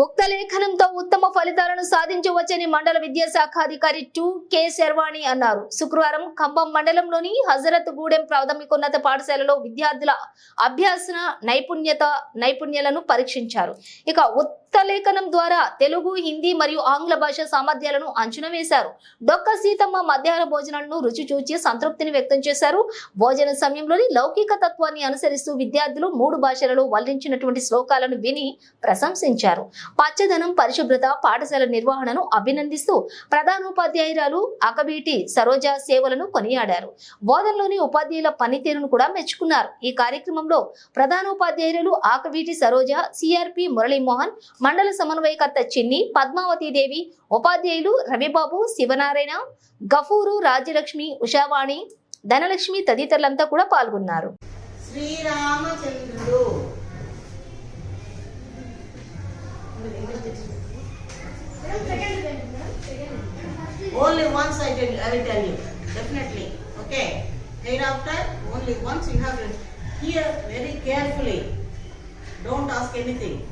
ఉక్త లేఖనంతో ఉత్తమ ఫలితాలను సాధించవచ్చని మండల విద్యాశాఖ అధికారి టూ కె శర్వాణి అన్నారు. శుక్రవారం ఖమ్మం మండలంలోని హజరత్ గూడెం ప్రాథమికోన్నత పాఠశాలలో విద్యార్థుల అభ్యాసన నైపుణ్యత నైపుణ్యాలను పరీక్షించారు. ఇక ఉత్తలేఖనం ద్వారా తెలుగు హిందీ మరియు ఆంగ్ల భాష సామర్థ్యాలను అంచనా వేశారు. డొక్క సీతమ్మ మధ్యాహ్న భోజనాలను రుచి చూచి సంతృప్తిని వ్యక్తం చేశారు. భోజన సమయంలోని లౌకిక తత్వాన్ని అనుసరిస్తూ విద్యార్థులు మూడు భాషలలో వల్లించినటువంటి శ్లోకాలను విని ప్రశంసించారు. పచ్చదనం పరిశుభ్రత పాఠశాల నిర్వహణను అభినందిస్తూ ప్రధానోపాధ్యాయురాలు అకబీటి సరోజ సేవలను కొనియాడారు. బోధనలోని ఉపాధ్యాయుల పనితీరును కూడా మెచ్చుకున్నారు. ఈ కార్యక్రమంలో ప్రధానోపాధ్యాయులు ఆకబీటి సరోజ సిఆర్పి మురళీమోహన్ మండల సమన్వయకర్త చిన్ని పద్మావతి దేవి ఉపాధ్యాయులు రవిబాబు శివనారాయణ గఫూరు రాజ్యలక్ష్మి ఉషావాణి ధనలక్ష్మి తదితరులంతా కూడా పాల్గొన్నారు. శ్రీరామచంద్రుడు. Only once I, tell, I will tell you. Definitely. Okay. Thereafter, only once you have to hear very carefully. Don't ask anything.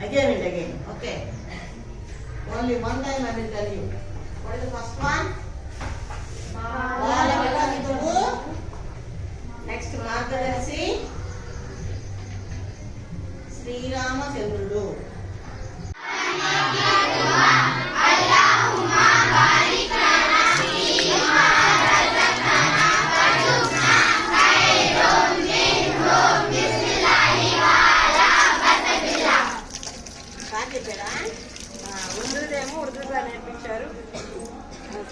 Again and again. Okay. Only one time I will tell you. What is the first one? Next, Margaret see. Sri Ramachandra. చెప్పారా ఆ, ఉర్దూదేమో ఉర్దూగా నేర్పించారు.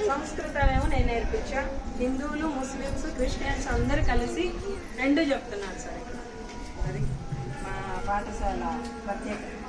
సంస్కృతం ఏమో నేను నేర్పించా. హిందువులు Muslims Christians అందరూ కలిసి రెండు చెప్తున్నారు సార్. అది మా పాఠశాల ప్రత్యేకత.